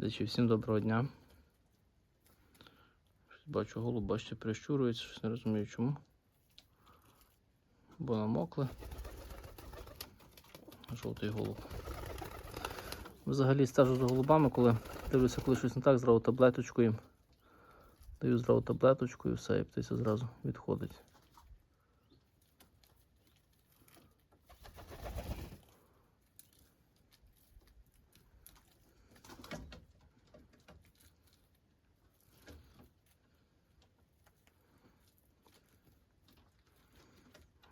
Глядачі, всім доброго дня. Бачу голуб, бачите, прищурується, щось не розумію чому. Бо намокли. Жовтий голуб. Взагалі стежу за голубами, коли дивлюся, коли щось не так, зразу таблеточку їм. Даю зразу таблеточку і все, і птиця зразу відходить.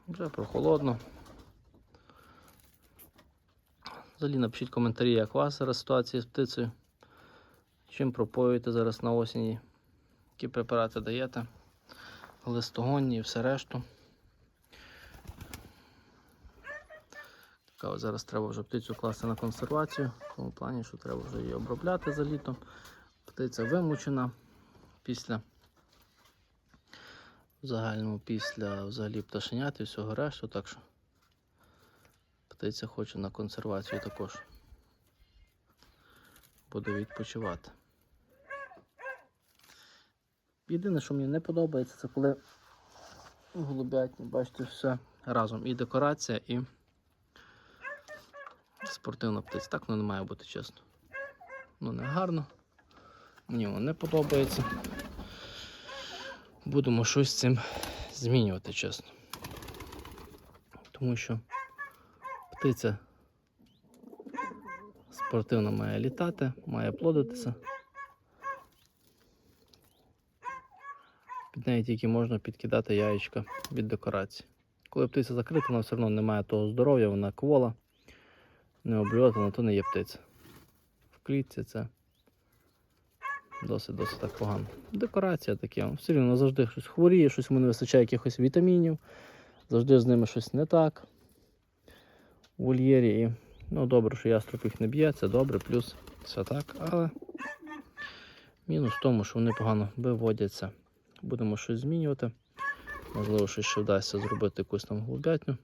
Вже прохолодно. Взагалі напишіть коментарі, як у вас зараз ситуація з птицею. Чим пропоюєте зараз на осені, які препарати даєте, листогонні і все решту. Така зараз треба вже птицю класти на консервацію, в тому плані, що треба вже її обробляти за літом. Птиця вимучена після в загальному після взагалі пташенят і всього решту, так що птиця хоче на консервацію також. Буде відпочивати. Єдине, що мені не подобається, це коли голубятні, бачите, все разом. І декорація, і спортивна птиця. Так воно не має бути чесно. Ну не гарно. Мені воно не подобається будемо щось з цим змінювати, чесно. Тому що птиця спортивно має літати, має плодитися. Під неї тільки можна підкидати яєчка від декорації. Коли птиця закрита, вона все одно не має того здоров'я, вона квола, не обльотана, то не є птиця. В клітці це досить-досить так погано. Декорація таке. Все рівно завжди щось хворіє, щось йому не вистачає якихось вітамінів, завжди з ними щось не так. У вольєрі. І, ну, добре, що яструб їх не б'є, це добре, плюс все так. Але мінус в тому, що вони погано виводяться. Будемо щось змінювати. Можливо, щось ще вдасться зробити якусь там голубятню.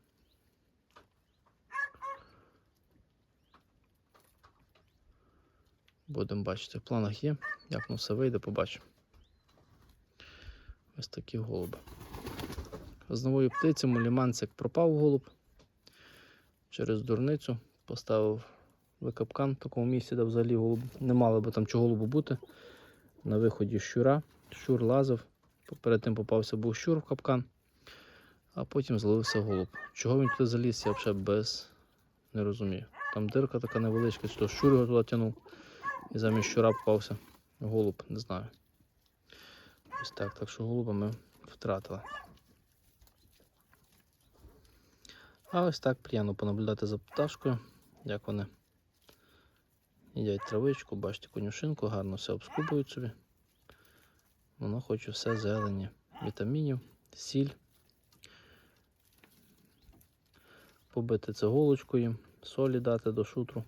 Будемо бачити. В планах є. Як воно все вийде, побачимо. Ось такі голуби. З нової птиці Моліманцик пропав голуб. Через дурницю поставив викапкан в такому місці, де взагалі голуб не мало би там чого голубу бути. На виході щура. Щур лазив. Перед тим попався був щур в капкан, а потім зловився голуб. Чого він туди заліз, я взагалі без не розумію. Там дирка така невеличка, то щур його туди тягнув. І замість щура попався голуб, не знаю. Ось так, так що голуба ми втратили. А ось так приємно понаблюдати за пташкою, як вони їдять травичку, бачите конюшинку, гарно все обскубують собі. Воно хоче все зелені, вітамінів, сіль. Побити цеголочкою, солі дати до шутру,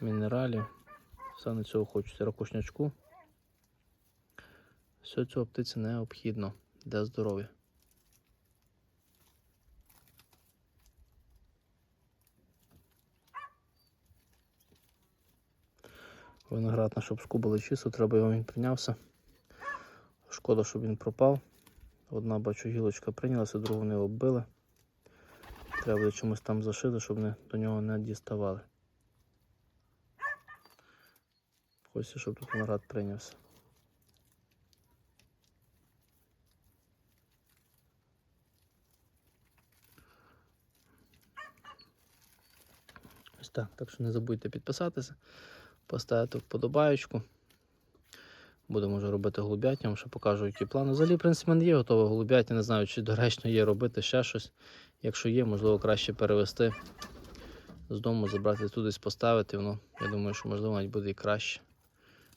мінералів. Саме цього хочеться ракушнячку. Все цього птиці необхідно для здоров'я. Виноград наш обскубали чисто, треба його він прийнявся. Шкода, щоб він пропав. Одна бачу гілочка прийнялася, другу не оббили. Треба чомусь там зашити, щоб не, до нього не діставали. Хочеться, щоб тут виноград прийнявся. Ось так. Так що не забудьте підписатися, поставити вподобаєчку. Будемо вже робити голубятню, вам ще покажу, які плани. Взагалі, в принципі, мене є готове голубятня, не знаю, чи доречно є робити ще щось. Якщо є, можливо, краще перевести з дому, забрати туди, поставити. Воно, я думаю, що можливо навіть буде і краще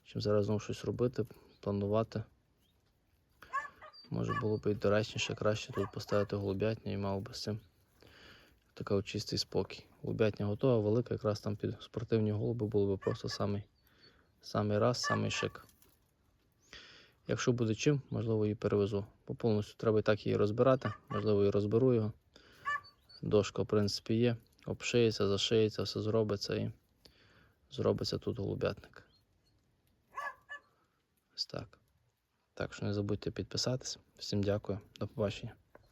чим зараз знову щось робити, планувати. Може було б і доречніше, краще тут поставити голубятню і мав би з цим така чистий спокій. Голубятня готова, велика, якраз там під спортивні голуби було б просто самий, самий раз, самий шик. Якщо буде чим, можливо, її перевезу. Бо повністю треба і так її розбирати, можливо, і розберу його. Дошка, в принципі, є, обшиється, зашиється, все зробиться і зробиться тут голубятник. Ось так. Так що не забудьте підписатися. Всім дякую, до побачення.